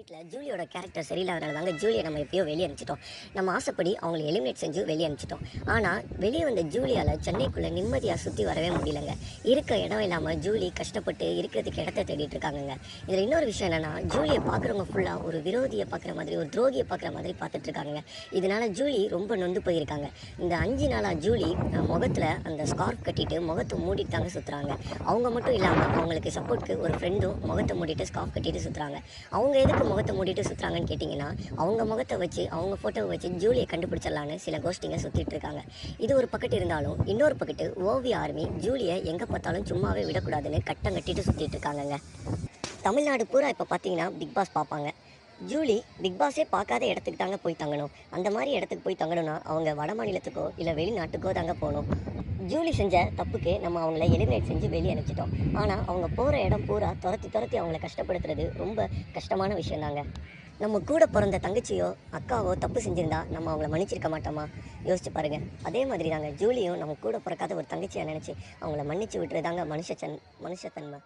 வீட்டில் ஜூலியோட கேரக்டர் சரியில்லாதனால தாங்க ஜூலியை நம்ம எப்பயோ வெளியே அனுப்பிச்சிட்டோம். நம்ம ஆசைப்படி அவங்களை எலிமினேட் செஞ்சு வெளியே அனுப்பிச்சிட்டோம். ஆனால் வெளியே வந்த ஜூலியால் சென்னைக்குள்ளே நிம்மதியாக சுற்றி வரவே முடியலங்க. இருக்க இடம் இல்லாமல் ஜூலி கஷ்டப்பட்டு இருக்கிறதுக்கு இடத்த தேடிட்டு இருக்காங்கங்க. இதில் இன்னொரு விஷயம் என்னென்னா ஜூலியை பார்க்குறவங்க ஃபுல்லாக ஒரு விரோதியை பார்க்குற மாதிரி ஒரு துரோகியை பார்க்குற மாதிரி பார்த்துட்டு இருக்காங்க இதனால ஜூலி ரொம்ப நொந்து போயிருக்காங்க. இந்த அஞ்சு நாளாக ஜூலி முகத்தில் அந்த ஸ்கார்ஃப் கட்டிட்டு முகத்தை மூடிட்டு தாங்க சுற்றுறாங்க அவங்க மட்டும் இல்லாமல் அவங்களுக்கு சப்போர்ட்டுக்கு ஒரு ஃப்ரெண்டும் முகத்தை மூடிட்டு ஸ்கார்ஃப் கட்டிட்டு சுற்றுறாங்க அவங்க எதுக்கு முகத்தை மூடிட்டு சுற்றுறாங்கன்னு கேட்டிங்கன்னா அவங்க முகத்தை வச்சு அவங்க ஃபோட்டோவை வச்சு ஜூலியை கண்டுபிடிச்சிடலான்னு சில கோஷ்டிங்க சுற்றிட்டு இருக்காங்க. இது ஒரு பக்கெட் இருந்தாலும் இன்னொரு பக்கெட்டு ஓவிய ஆர்மி ஜூலியை எங்கே பார்த்தாலும் சும்மாவே விடக்கூடாதுன்னு கட்டம் கட்டிட்டு சுற்றிட்டு இருக்காங்கங்க. தமிழ்நாடு பூரா இப்போ பார்த்தீங்கன்னா பிக் பாஸ் பார்ப்பாங்க ஜூலி பிக் பாஸே பார்க்காத இடத்துக்கு தாங்க போய் தங்கணும். அந்த மாதிரி இடத்துக்கு போய் தங்கணும்னா அவங்க வட மாநிலத்துக்கோ இல்லை வெளிநாட்டுக்கோ தாங்க போகணும். ஜூலி செஞ்ச தப்புக்கு நம்ம அவங்கள எலிமினேட் செஞ்சு வெளியே அனுப்பிச்சிட்டோம். ஆனால் அவங்க போகிற இடம் பூரா துரத்தி துரத்தி அவங்கள கஷ்டப்படுத்துறது ரொம்ப கஷ்டமான விஷயம் தாங்க. நம்ம கூட பிறந்த தங்கச்சியோ அக்காவோ தப்பு செஞ்சுருந்தா நம்ம அவங்கள மன்னிச்சிருக்க மாட்டோமா? யோசிச்சு பாருங்கள் அதே மாதிரி தாங்க ஜூலியும் நம்ம கூட பிறக்காத ஒரு தங்கச்சியை நினச்சி அவங்கள மன்னிச்சு விட்டுறதாங்க மனுஷ மனுஷத்தன்மை